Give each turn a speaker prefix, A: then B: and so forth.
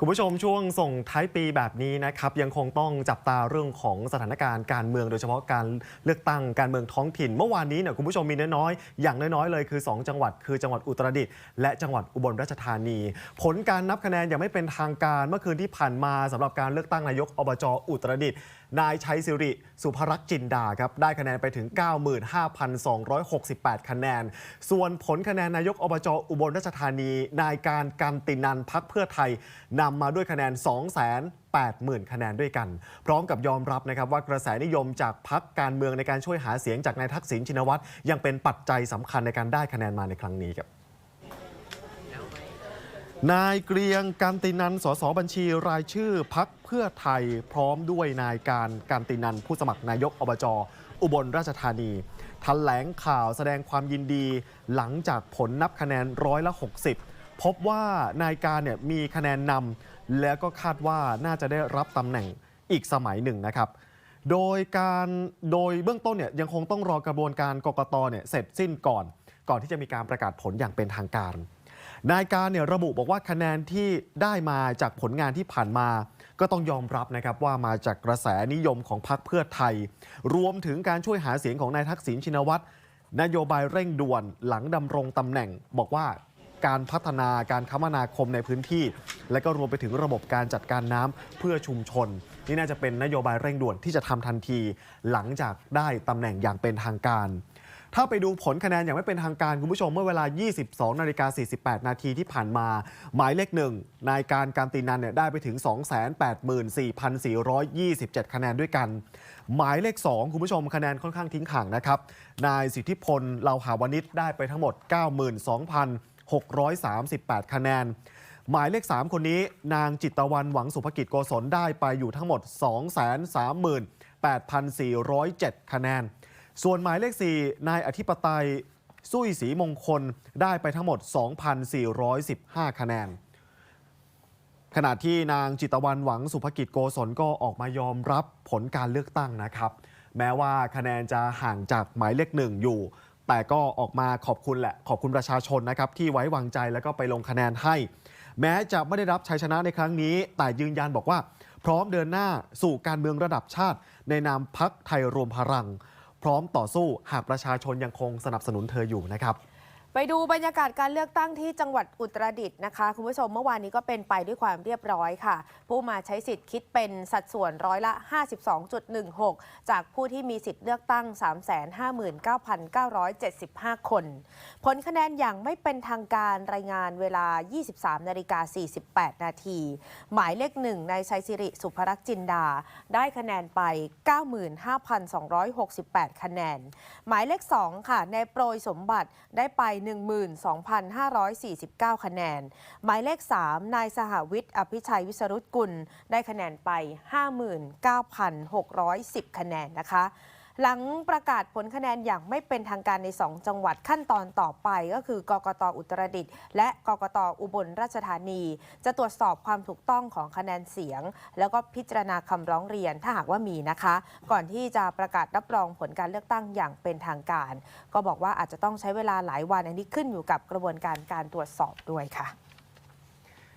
A: คุณผู้ชมช่วงส่งท้ายปีแบบนี้นะครับยังคงต้องจับตาเรื่องของสถานการณ์การเมือง โดยเฉพาะการเลือกตั้งการเมืองท้องถิ่น เมื่อวานนี้เนี่ยคุณผู้ชมมีน้อยๆอย่างน้อยๆเลยคือ 2 จังหวัด คือจังหวัดอุตรดิตถ์และจังหวัดอุบลราชธานี ผลการนับคะแนนยังไม่เป็นทางการเมื่อคืนที่ผ่านมาสำหรับการเลือกตั้งนายกอบจอุตรดิตถ์นายชัยสิริสุภรักษ์จินดาครับได้คะแนนไปถึง 95,268 คะแนน ส่วนผลคะแนนนายกอบจอุบลราชธานี นายการกันตินันพักเพื่อไทยนำมาด้วยคะแนน280,000 คะแนนด้วยกัน พร้อมกับยอมรับนะครับว่ากระแสนิยมจากพักการเมืองในการช่วยหาเสียงจากนายทักษิณชินวัตรยังเป็นปัจจัยสำคัญในการได้คะแนนมาในครั้งนี้ครับ นายเกรียงกันตินันสสบัญชีรายชื่อพักเพื่อไทยพร้อมด้วยนายการกันตินันผู้สมัครนายกอบจอุบลราชธานีทันแถลงข่าวแสดงความยินดี หลังจากผลนับคะแนนร้อยละ 60 พบว่านายการเนี่ยมีคะแนนนำแล้วก็คาดว่าน่าจะได้รับตำแหน่งอีกสมัยหนึ่งนะครับ โดยการโดยเบื้องต้นเนี่ยยังคงต้องรอกระบวนการกรกตเนี่ยเสร็จสิ้นก่อน ก่อนที่จะมีการประกาศผลอย่างเป็นทางการ นายการเนี่ยระบุบอกว่าคะแนนที่ได้มาจากผลงานที่ผ่านมา ก็ต้องยอมรับนะครับว่ามาจากกระแสนิยมของพรรคเพื่อไทย รวมถึงการช่วยหาเสียงของนายทักษิณชินวัตรนโยบายเร่งด่วนหลังดำรงตำแหน่ง บอกว่าการพัฒนาการคมนาคมในพื้นที่ และก็รวมไปถึงระบบการจัดการน้ำเพื่อชุมชน นี่น่าจะเป็นนโยบายเร่งด่วนที่จะทำทันที หลังจากได้ตำแหน่งอย่างเป็นทางการ ถ้าไปดูผลคะแนนอย่างไม่เป็นทางการคุณผู้ชมเมื่อเวลา 22นาฬิกา48 นาทีที่ผ่านมา หมายเลขหนึ่งนายการการตินันเนี่ยได้ไปถึง 284,427 คะแนนด้วยกัน หมายเลข 2 คุณผู้ชมคะแนนค่อนข้างทิ้งห่างนะครับ นายสิทธิพลเลาหาวนิชได้ไปทั้งหมด 92,638 คะแนนหมายเลข 3 คนนี้ นางจิตตะวันหวังสุภกิจโกศลได้ไปอยู่ทั้งหมด 238,407 คะแนน ส่วนหมายเลข 4 นายอธิปไตยสุ้ยศรีมงคลได้ไปทั้งหมด 2,415 คะแนน ขณะที่นางจิตวันหวังสุภกิจโกศลก็ออกมายอมรับผลการเลือกตั้งนะครับ แม้ว่าคะแนนจะห่างจากหมายเลขหนึ่งอยู่ แต่ก็ออกมาขอบคุณแหละ ขอบคุณประชาชนนะครับ ที่ไว้วางใจแล้วก็ไปลงคะแนนให้ แม้จะไม่ได้รับชัยชนะในครั้งนี้ แต่ยืนยันบอกว่า พร้อมเดินหน้าสู่การเมืองระดับชาติ ในนามพักไทยรวมพลัง ร้อมต่อสู้หากประชาชนยังคงสนับสนุนเธออยู่นะครับ
B: ไปดูบรรยากาศการเลือกตั้งที่จังหวัดอุตรดิตถ์นะคะ คุณผู้ชมเมื่อวานนี้ก็เป็นไปด้วยความเรียบร้อยค่ะ ผู้มาใช้สิทธิ์คิดเป็นสัดส่วนร้อยละ 52.16 จากผู้ที่มีสิทธิ์เลือกตั้ง 359,975 คน ผลคะแนนอย่างไม่เป็นทางการรายงานเวลา 23นาฬิกา48 นาที หมายเลขหนึ่งในชัยสิริสุภรักษ์จินดา ได้คะแนนไป 95,268 คะแนน หมายเลข 2 ค่ะในโปรยสมบัติได้ไป12,549 คะแนน หมายเลข 3 นายสหวิทย์อภิชัยวิสรุตกุล ได้คะแนนไป 59,610 คะแนนนะคะ หลังประกาศผลคะแนนอย่างไม่เป็นทางการใน 2 จังหวัดขั้นตอนต่อไปก็คือกกตอุตรดิตถ์และกกตอุบลราชธานี จะตรวจสอบความถูกต้องของคะแนนเสียง แล้วก็พิจารณาคำร้องเรียนถ้าหากว่ามีนะคะ ก่อนที่จะประกาศรับรองผลการเลือกตั้งอย่างเป็นทางการ ก็บอกว่าอาจจะต้องใช้เวลาหลายวันอันนี้ขึ้นอยู่กับกระบวนการการตรวจสอบด้วยค่ะ